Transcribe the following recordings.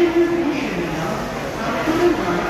身份是女生，然后我。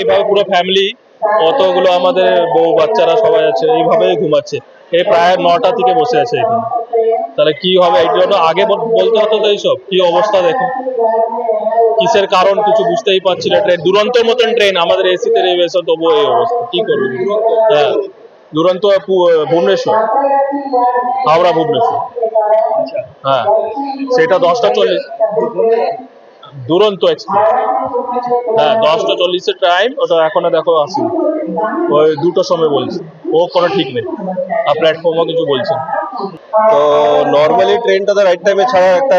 এইভাবে পুরো ফ্যামিলি কতগুলো আমাদের বউ বাচ্চারা সবাই আছে, এইভাবেই ঘুমাচ্ছে। এই প্রায় নটা থেকে বসে আছে এখানে। তাহলে কি হবে? এই জন্য আগে বলতে হতো তো এইসব। কি অবস্থা দেখো। কিসের কারণ কিছু বুঝতেই পারছি না। ট্রেন দুরন্ত মতন ট্রেন। আমাদের এসিতে নেমেছে তবুও এই অবস্থা। কি করব? হ্যাঁ। দুরন্ত ভুবনেশ্বর। হাওড়া ভুবনেশ্বর। হ্যাঁ। সেটা দশটা চল্লিশ দুরন্ত এক্সপ্রেস হ্যাঁ দশটা চল্লিশের টাইম ওটা এখনও দেখো আসেনি। ওই দুটো সময় বলছে। ও কোনো ঠিক নেই। আর প্ল্যাটফর্মও কিছু বলছে তো নর্মালি ট্রেনটা তো রাইট টাইমে ছাড়া একটা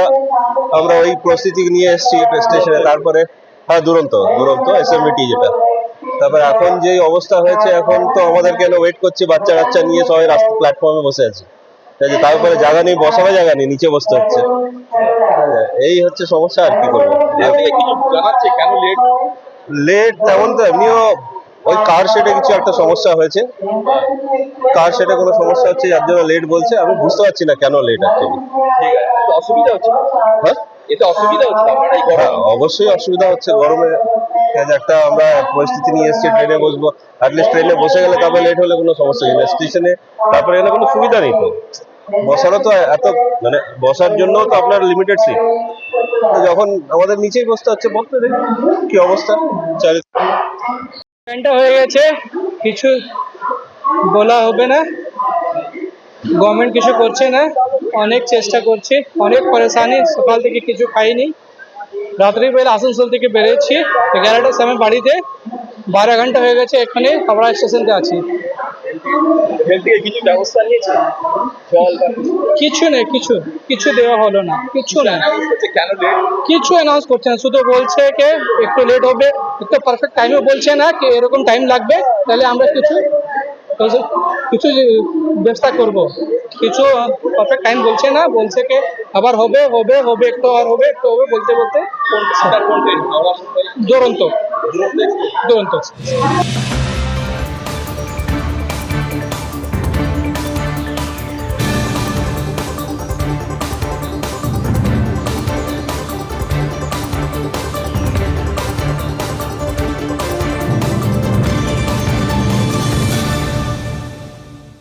আমরা ওই প্রস্তুতি নিয়ে এসেছি স্টেশনে তারপরে হ্যাঁ দুরন্ত দুরন্ত এসএমবিটি যেটা। তারপরে এখন যে অবস্থা হয়েছে, এখন তো আমাদের কেন ওয়েট করছে, বাচ্চা কাচ্চা নিয়ে সবাই রাস্তা প্ল্যাটফর্মে বসে আছে, তারপরে জায়গা নেই, বসাবে জায়গা নেই, নিচে বসতে হচ্ছে। এই হচ্ছে সমস্যা আর কি করব? জানাচ্ছে কেন লেট লেট তেমন তো এমনিও ওই কার শেডে কিছু একটা সমস্যা হয়েছে। কার শেডে কোনো সমস্যা হচ্ছে যার জন্য লেট বলছে। আমি বুঝতে পারছি না কেন লেট অ্যাকচুয়ালি অসুবিধা হচ্ছে? হ্যাঁ? এতে অসুবিধা হচ্ছে আপনারা এই হ্যাঁ, অবশ্যই অসুবিধা হচ্ছে গরমে। এই যে একটা আমরা পরিস্থিতি নিয়ে এসেছি ট্রেনে বসবো। অ্যাটলিস্ট ট্রেনে বসে গেলে তারপরে লেট হলে কোনো সমস্যা নেই। স্টেশনে তারপরে এখানে কোনো সুবিধা নেই তো। বসারও তো এত মানে বসার জন্য তো আপনার লিমিটেড সিট যখন আমাদের নিচেই বসতে হচ্ছে, বসতে দেখি কি অবস্থা। চারি ট্রেনটা হয়ে গেছে, কিছু বলা হবে না। গভর্নমেন্ট কিছু করছে না। অনেক চেষ্টা করছে, অনেক পরেশানি। সকাল থেকে কিছু খাইনি। রাত্রিবেলা আসানসোল থেকে বেরিয়েছি। এগারোটার সময় বাড়িতে। বারো ঘণ্টা হয়ে গেছে এখানে হাওড়া স্টেশনতে আছি। থেকে কিছু ব্যবস্থা নিয়েছে? জল বা কিছু? নেই কিছু। কিছু দেওয়া হলো না। কিছু না কেন কিছু অ্যানাউন্স করছে না। শুধু বলছে যে একটু লেট হবে। একটু পারফেক্ট টাইমে বলছে না কি এরকম টাইম লাগবে। তাহলে আমরা কিছু কিছু ব্যবস্থা করব। কিছু পারফেক্ট টাইম বলছে না। বলছে কি আবার হবে হবে হবে একটু আর হবে একটু হবে বলতে বলতে দুরন্ত। দুরন্ত